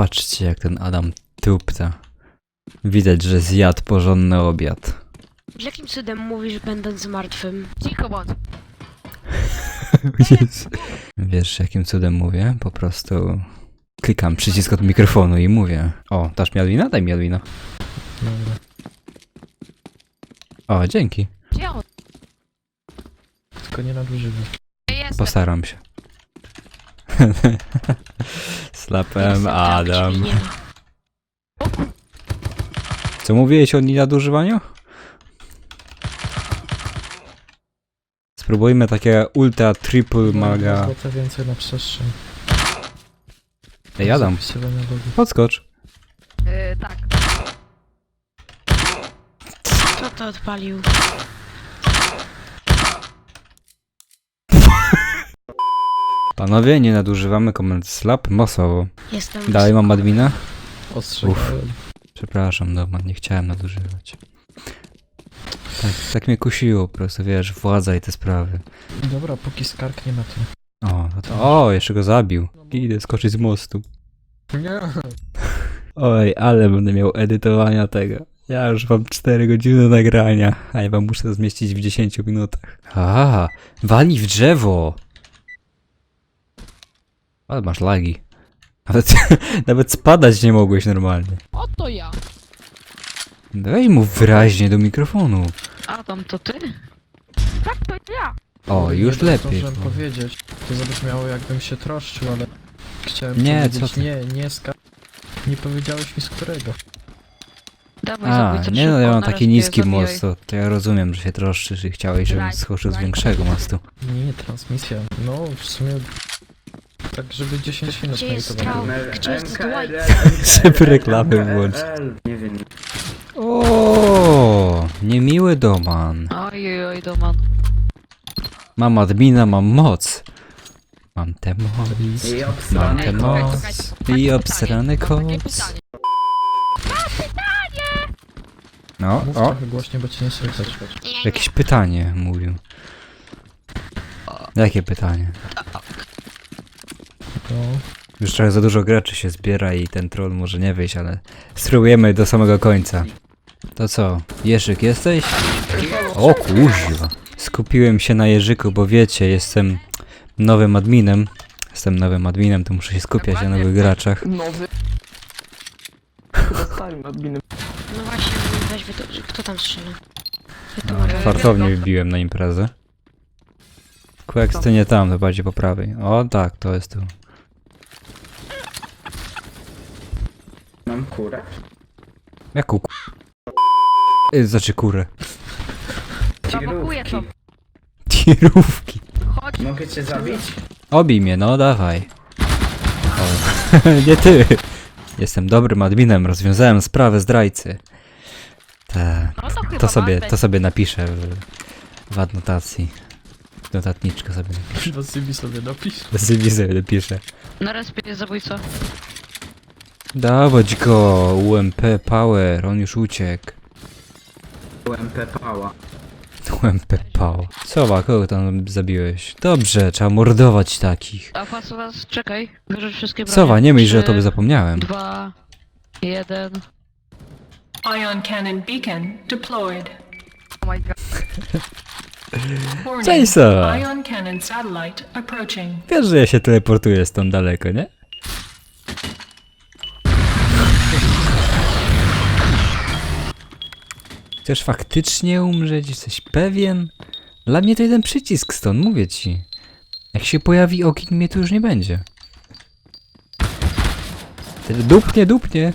Patrzcie jak ten Adam tupta. Widać, że zjadł porządny obiad. Jakim cudem mówisz, będąc martwym? Cicho bądź. Jezu. Wiesz jakim cudem mówię? Po prostu klikam przycisk od mikrofonu i mówię. O, dasz mi Adwina? Daj mi Adwina. Dobra. O, dzięki. Gdzie on Tylko nie nadużywaj. jest? Postaram się. Slapem gdzie Adam. Co mówiłeś o nadużywaniu? Spróbujmy takie ultra triple maga. Złota więcej na przestrzeń. Ej Adam, podskocz. Yy, tak. Kto to odpalił? Panowie, nie nadużywamy komend slap masowo. Jestem... Dalej mam admina? Ostrzegałem. Przepraszam, Doman, nie chciałem nadużywać. Tak, tak mnie kusiło po prostu, wiesz, władza i te sprawy. Dobra, póki skarknie na to. O, no to, o, jeszcze go zabił. Idę skoczyć z mostu. Nie. Oj, ale będę miał edytowania tego. Ja już mam 4 godziny nagrania, a ja wam muszę to zmieścić w 10 minutach. A, wali w drzewo! Ale masz lagi. Nawet, nawet spadać nie mogłeś normalnie. Oto ja. Daj mu wyraźnie do mikrofonu. Adam, to ty? Tak, to ja. O, już nie lepiej. Powiedzieć. To zabrzmiało jakbym się troszczył, ale chciałem Nie, powiedzieć co ty? nie, nie skar... Nie powiedziałeś mi z którego. Dawaj, A, nie no, ja mam taki niski most, to, to ja rozumiem, że się troszczysz i chciałeś, żebym schodził z większego mostu. Nie, transmisja. No, w sumie... Tak, żeby 10 minut Gdzie jest strzał? było. Gdzie jest Dwight? Żeby reklamy włączyć. Nie wiem. O, niemiły doman. Oj, oj, Doman. Mam admina, mam moc. Mam tę moc. I Mam tę moc. I obsrany koc. pytanie. No, Mów o, trochę głośniej, bo cię nie słychać. jakieś pytanie mówił. Jakie pytanie? No, Już trochę za dużo graczy się zbiera i ten troll może nie wyjść, ale spróbujemy do samego końca. To co, Jerzyk jesteś? O kuźwa. Skupiłem się na Jerzyku, bo wiecie, jestem nowym adminem. Jestem nowym adminem, to muszę się skupiać na nowych graczach. Nowy. Chyba starym adminem. No właśnie, weź wy to... Kto tam strzela? Wytłumacz. Fartownie wbiłem na imprezę. Quex to nie tam, to bardziej po prawej. O tak, to jest tu. Mam kurę. Jaką ku... Y, Znaczy kurę. Prowokuję to. Tirówki. Chodź. Mogę cię zabić? Obij mnie, no dawaj. O. nie ty. Jestem dobrym adminem, rozwiązałem sprawę zdrajcy. Tak. No to chyba To sobie, to sobie napiszę w, w adnotacji. Notatniczkę sobie napiszę. do CV sobie dopisz. Do CV sobie napiszę. Na respie jest zabójca. Dawać go, UMP Power, on już uciekł. UMP Pała. UMP Power. Sowa, kogo tam zabiłeś? Dobrze, trzeba mordować takich. A was, was, czekaj. Wyrzuć wszystkie bronie. Sowa, nie myśl, że o tobie zapomniałem. Dwa, jeden. Ion cannon beacon deployed. Oh my god. Warning. Cześć Sowa! Ion cannon satellite approaching. Wiesz, że ja się teleportuję stąd daleko, nie? Chcesz faktycznie umrzeć? Jesteś pewien? Dla mnie to jeden przycisk stąd, mówię ci. Jak się pojawi ogień, mnie tu już nie będzie. Dupnie, dupnie.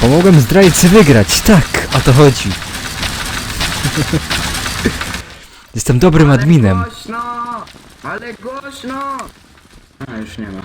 Pomogłem zdrajcy wygrać, tak, o to chodzi. Jestem dobrym adminem. Ale głośno! Ale głośno! A, już nie ma.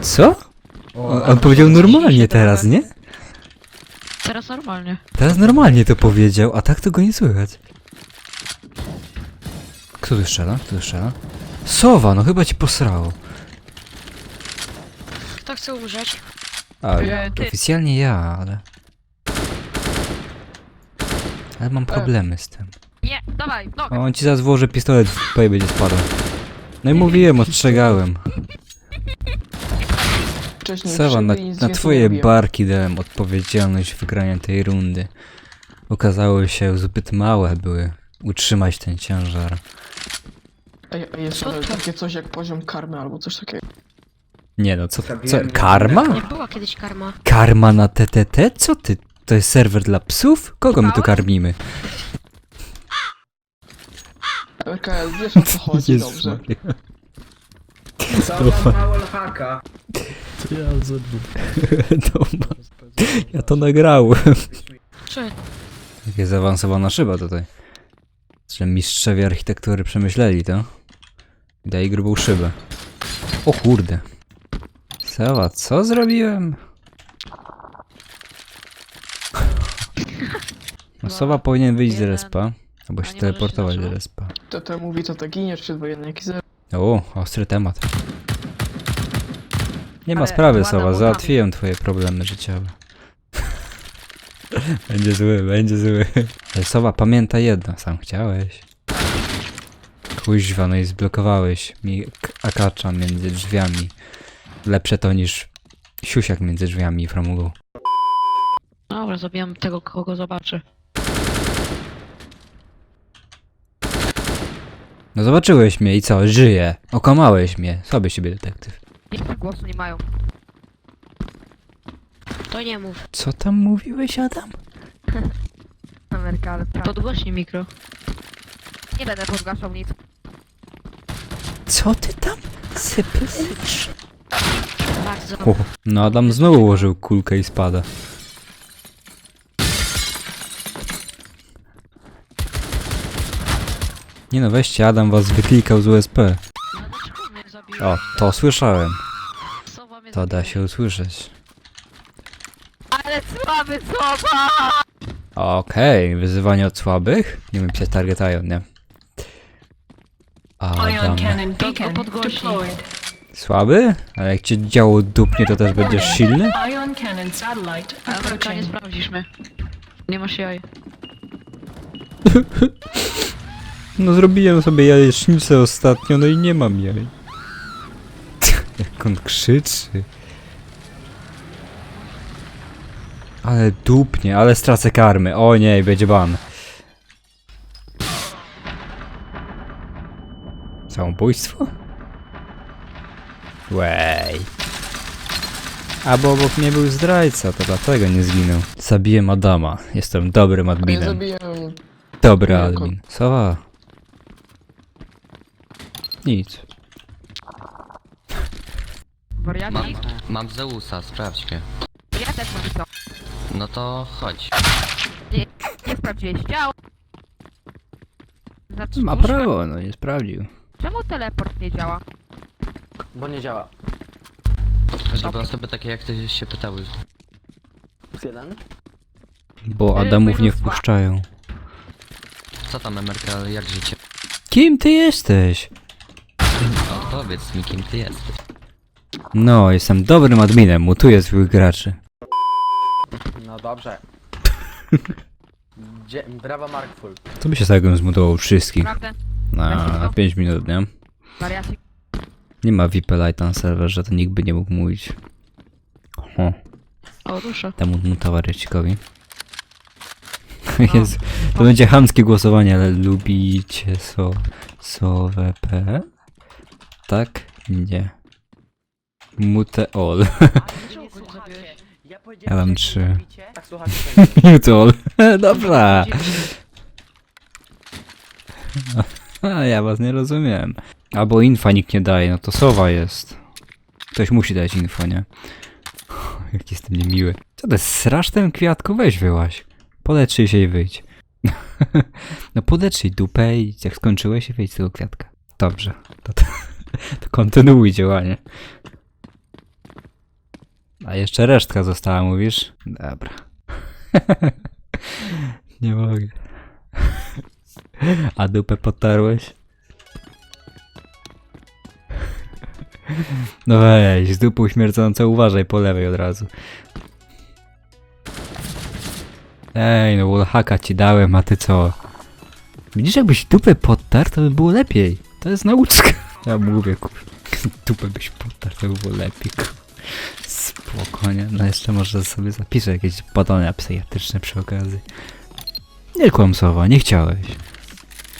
Co? On, on powiedział normalnie teraz, nie? Teraz normalnie. Teraz normalnie to powiedział, a tak to go nie słychać. Kto tu strzela? Kto tu strzela? Sowa, no chyba ci posrało. Kto chce umrzeć? A, E, ty. oficjalnie ja, ale... Ale mam problemy z tym. Nie, dawaj, no. On ci zaraz włoży pistolet w będzie spadał. No i mówiłem, ostrzegałem. Wcześniej Sewa, na, nic na więcej twoje robiłem. barki dałem odpowiedzialność wygrania tej rundy. Okazały się zbyt małe były utrzymać ten ciężar. Ej, a jest Co to? takie coś jak poziom karmy albo coś takiego. Nie no, co, co Nie karma? była kiedyś karma. Karma na TTT? Co ty? To jest serwer dla psów? Kogo my tu karmimy? RKL, wiesz o co chodzi, Jezus dobrze. Maria. Co mało? To ja ze dwóch. Dobra. Ja to nagrałem. Czy? Jaka zaawansowana szyba tutaj. Że mistrzowie architektury przemyśleli to. I dali grubą szybę. O kurde. Sewa, co zrobiłem? No Sowa powinien wyjść z Jeden. respa. Albo się nie teleportować możesz do respa. To to mówi, to to giniesz przedwojenny jak zero. O, ostry temat. Nie ma Ale sprawy, ładna Sowa, załatwiłem twoje problemy życiowe. będzie zły, będzie zły. Ale Sowa, pamiętaj jedno, sam chciałeś. Kuźwa, no i zblokowałeś mi k- akacza między drzwiami. Lepsze to niż siusiak między drzwiami i framugą. Dobra, zabijam tego, kogo zobaczy. No zobaczyłeś mnie i co, żyję. Okłamałeś mnie. Sobie siebie detektyw. Nikt głosu nie mają. To nie mów. Co tam mówiłeś, Adam? Ameryka, ale Podgłośnij mikro. Nie będę podgłaszał nic. Co ty tam sypiesz? Bardzo. O, no Adam znowu ułożył kulkę i spada. Nie no, weźcie, Adam was wyklikał z USP. No dlaczego mnie zabiłeś? O, to słyszałem. Sowa mnie To da się usłyszeć. Ale słaby sowa! Okej, wyzywanie od słabych? Nie wiem, pisać target ion, nie? Ion cannon beacon deployed. Słaby? Ale jak cię działo dupnie, to też będziesz silny? Ion cannon satellite Ameryka, nie approaching. sprawdzisz mnie. Nie masz jaj. No zrobiłem sobie jajecznicę ostatnio, no i nie mam jaj. Jak on krzyczy. Ale dupnie, ale stracę karmy. O nie, będzie ban. Samobójstwo? Wej. A bo obok mnie był zdrajca, to dlatego nie zginął. Zabiłem Adama. Jestem dobrym adminem. zabiłem... Dobry Jako- admin. Sowa. Nic. Wariaci? Mam, mam Zeusa, sprawdź mnie. Ja też mam co. No to chodź. Nie sprawdziłeś ciał. Znaczy, Ma prawo, no nie sprawdził. Czemu teleport nie działa? Bo nie działa. Żeby osoby takie jak ty się pytały. Plus jeden? Bo Ej, Adamów nie wpuszczają. Co tam Emerka, jak życie? Kim ty jesteś? No, powiedz mi kim ty jesteś. No, jestem dobrym adminem, mutuję złych graczy. No dobrze. Dzie brawa Markful. To by się z tego zmutował wszystkich. Prawda? Na, na 5 minut, nie? Nie ma VIP Light na serwerze, to nikt by nie mógł mówić. O, O, ruszę. temu mutawariacikowi. Jezu, to będzie chamskie głosowanie, ale lubicie so, sowę P? Tak? Nie. Mute all. Dlaczego go nie zabiłeś? Ja Ja mam trzy. Tak słuchacie tego. Mute all. Dobra. A ja was nie rozumiem. Albo infa nikt nie daje, no to sowa jest. Ktoś musi dać info, nie? Jak jestem niemiły. Co to jest srasz ten kwiatku? Weź wyłaś. Poleczyj się i wyjdź. no poleczyj dupę i jak skończyłeś, wyjdź z tego kwiatka. Dobrze. To, to, to kontynuuj działanie. A jeszcze resztka została, mówisz? Dobra. nie mogę. A dupę potarłeś? No weź, z dupą śmierdzącą uważaj po lewej od razu. Ej, no wallhacka ci dałem, a ty co? Widzisz, jakbyś dupę podtarł, to by było lepiej. To jest nauczka. Ja mówię, kur... Dupę byś potarł, to by było lepiej. ku- Spokojnie, no jeszcze może sobie zapiszę jakieś badania psychiatryczne przy okazji. Nie kłam słowa, nie chciałeś.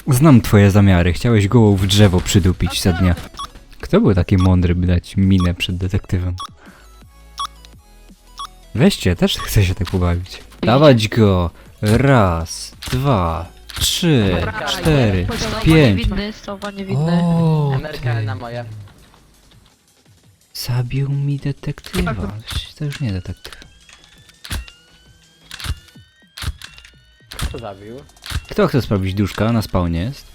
Znam twoje zamiary, chciałeś gołą w drzewo przydupić za dnia. Kto był taki mądry, by dać minę przed detektywem? Weźcie, też chcę się tak pobawić. Dawać go! Raz, dwa, trzy, cztery, pięć. niewinny, sowa niewinny. O, MRKL na moje. Zabił mi detektywa. To już nie detektyw. Kto zabił? Kto chce sprawdzić duszka? Na spawnie jest.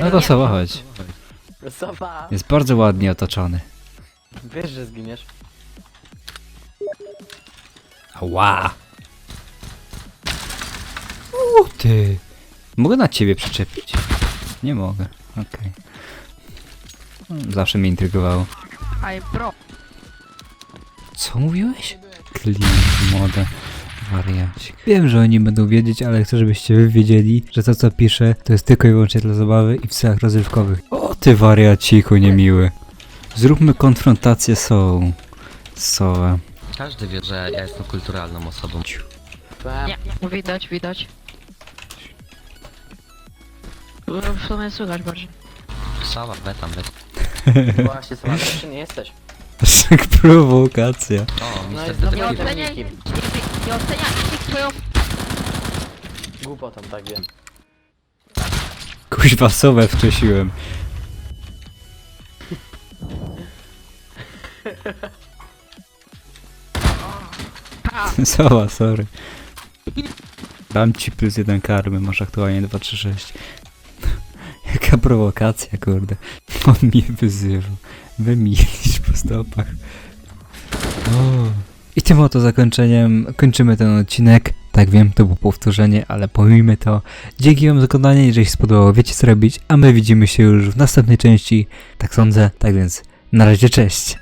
No to Sowa, chodź. Sofa! Jest bardzo ładnie otoczony. Wiesz, że zginiesz. Ła! O ty! Mogę na ciebie przyczepić? Nie mogę. Okej. Hmm, Zawsze mnie intrygowało. Aj, bro. Co mówiłeś? Klin, moda, wariacik. Wiem, że oni będą wiedzieć, ale chcę, żebyście wy wiedzieli, że to co piszę, to jest tylko i wyłącznie dla zabawy i w celach rozrywkowych. O ty wariaciku niemiły. Zróbmy konfrontację z. Sołę. Każdy wie, że ja jestem kulturalną osobą. Powiem, Nie, widać, widać. No, W sumie słychać bardziej. Sała, betam, bet. Właśnie, Sofa, czy nie jesteś? Tak prowokacja. O, No mister jest znowu detektyw. oceniaj. Nie oceniaj ich twoją... Głupotą, tak wiem. Kuźwa sowę wczesiłem. Sowa, sorry. Dam ci plus jeden karmy, masz aktualnie 236. Jaka prowokacja, kurde. On mnie wyzywał. Wymilisz po stopach. O. I tym oto zakończeniem kończymy ten odcinek. Tak wiem, to było powtórzenie, ale pomijmy to. Dzięki wam za oglądanie, jeżeli się spodobało, wiecie co robić, a my widzimy się już w następnej części. Tak sądzę, tak więc na razie cześć.